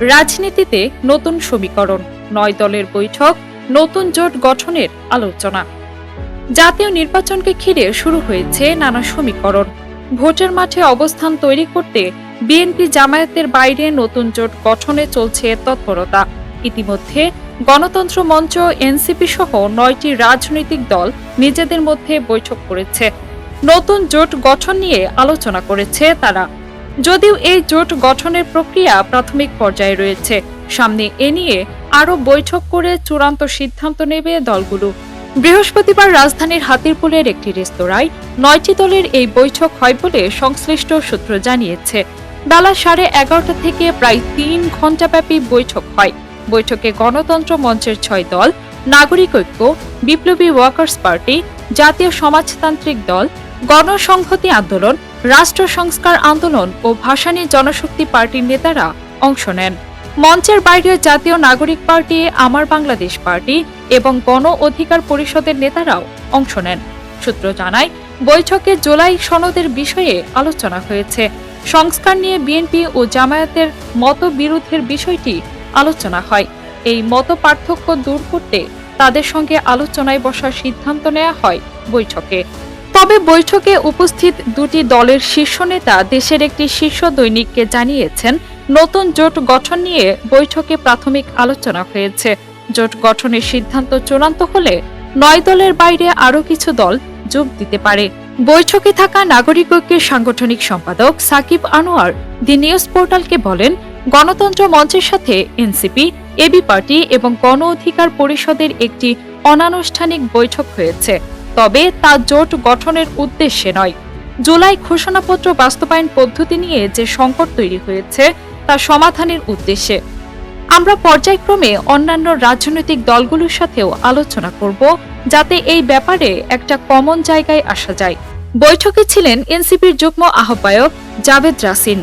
রাজনীতিতে নতুন সমীকরণ, নয় দলের বৈঠক, নতুন জোট গঠনের আলোচনা। জাতীয় নির্বাচনকে ঘিরে শুরু হয়েছে নানা সমীকরণ। ভোটের মাঠে অবস্থান তৈরি করতে বিএনপি জামায়াতের বাইরে নতুন জোট গঠনে চলছে তৎপরতা। ইতিমধ্যে গণতন্ত্র মঞ্চ, এনসিপি সহ নয়টি রাজনৈতিক দল নিজেদের মধ্যে বৈঠক করেছে। নতুন জোট গঠন নিয়ে আলোচনা করেছে তারা। যদিও এই জোট গঠনের প্রক্রিয়া প্রাথমিক পর্যায়ে রয়েছে, সামনে এ নিয়ে আরও বৈঠক করে চূড়ান্ত সিদ্ধান্ত নেবে দলগুলো। বৃহস্পতিবার রাজধানীর হাতিরপুলের একটি রেস্তোরাঁয় নয়টি দলের এই বৈঠক হয় বলে সংশ্লিষ্ট সূত্র জানিয়েছে। বেলা সাড়ে এগারোটা থেকে প্রায় তিন ঘণ্টাব্যাপী বৈঠক হয়। বৈঠকে গণতন্ত্র মঞ্চের ছয় দল, নাগরিক ঐক্য, বিপ্লবী ওয়ার্কার্স পার্টি, জাতীয় সমাজতান্ত্রিক দল, গণসংহতি আন্দোলন রাষ্ট্র সংস্কার আন্দোলন ও ভাসানী জনশক্তি পার্টির নেতারা অংশ নেন। মঞ্চের বাইরে জাতীয় নাগরিক পার্টি, আমার বাংলাদেশ পার্টি এবং গণ অধিকার পরিষদের নেতারাও অংশ নেন। সূত্র জানায়, বৈঠকে জুলাই সনদের বিষয়ে আলোচনা হয়েছে। সংস্কার নিয়ে বিএনপি ও জামায়াতের মতবিরোধের বিষয়টি আলোচনা হয়। এই মত পার্থক্য দূর করতে তাদের সঙ্গে আলোচনায় বসার সিদ্ধান্ত নেওয়া হয় বৈঠকে। তবে বৈঠকে উপস্থিত দুটি দলের শীর্ষ নেতা দেশের একটি শীর্ষ দৈনিককে জানিয়েছেন, নতুন জোট গঠন নিয়ে বৈঠকে প্রাথমিক আলোচনা হয়েছে। জোট গঠনের সিদ্ধান্ত চূড়ান্ত হলে নয় দলের বাইরে আরও কিছু দল যোগ দিতে পারে। বৈঠকে থাকা নাগরিক ঐক্যের সাংগঠনিক সম্পাদক সাকিব আনোয়ার দি নিউজ পোর্টালকে বলেন, গণতন্ত্র মঞ্চের সাথে এনসিপি, এবি পার্টি এবং গণ অধিকার পরিষদের একটি অনানুষ্ঠানিক বৈঠক হয়েছে। তবে তা জোট গঠনের উদ্দেশ্যে নয়। জুলাই ঘোষণাপত্র বাস্তবায়ন পদ্ধতি নিয়ে যে সংকট তৈরি হয়েছে, তা সমাধানের উদ্দেশ্যে। আমরা পর্যায়ক্রমে অন্যান্য রাজনৈতিক দলগুলোর সাথেও আলোচনা করব, যাতে এই ব্যাপারে একটা কমন জায়গায় আসা যায়। বৈঠকে ছিলেন এনসিপির যুগ্ম আহ্বায়ক জাভেদ রাসিন।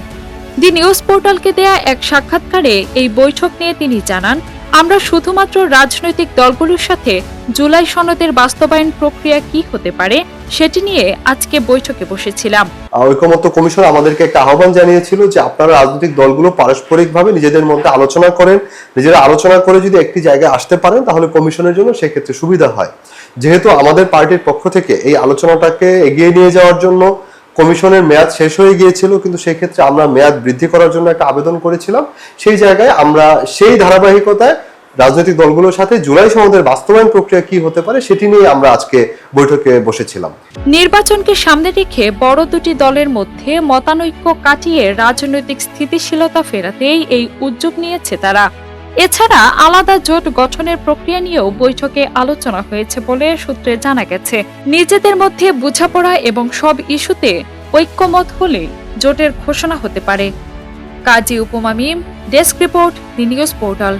দি নিউজ পোর্টালকে দেয়া এক সাক্ষাৎকারে এই বৈঠক নিয়ে তিনি জানান আমরা শুধুমাত্র রাজনৈতিক দলগুলোর সাথে জুলাই সনদের বাস্তবায়ন প্রক্রিয়া কি হতে পারে সেটি নিয়ে আজকে বৈঠকে বসেছিলাম। আহ, ঐকমত্য কমিশন আমাদেরকে একটা আহ্বান জানিয়েছিল যে আপনারা রাজনৈতিক দলগুলো পারস্পরিকভাবে নিজেদের মধ্যে আলোচনা করেন নিজেরা আলোচনা করে যদি একটি জায়গায় আসতে পারেন তাহলে কমিশনের জন্য সেক্ষেত্রে সুবিধা হয়। যেহেতু আমাদের পার্টির পক্ষ থেকে এই আলোচনাটাকে এগিয়ে নিয়ে যাওয়ার জন্য কমিশনের মেয়াদ শেষ হয়ে গিয়েছিল, কিন্তু সেক্ষেত্রে আমরা মেয়াদ বৃদ্ধি করার জন্য একটা আবেদন করেছিলাম। সেই জায়গায় আমরা সেই ধারাবাহিকতায় রাজনৈতিক দলগুলোর সাথে জুলাই সনদের বাস্তবায়ন প্রক্রিয়া কি হতে পারে সেটি নিয়ে আমরা আজকে বৈঠকে বসেছিলাম। নির্বাচনকে সামনে রেখে বড় দুটি দলের মধ্যে মতানৈক্য কাটিয়ে রাজনৈতিক স্থিতিশীলতা ফেরাতেই এই উদ্যোগ নিয়েছে তারা। এছাড়া আলাদা জোট গঠনের প্রক্রিয়া নিয়েও বৈঠকে আলোচনা হয়েছে বলে সূত্রে জানা গেছে। নিজেদের মধ্যে বোঝাপড়া এবং সব ইস্যুতে ঐক্যমত হলে জোটের ঘোষণা হতে পারে। Kazi Upoma Mim, desk report, the news portal.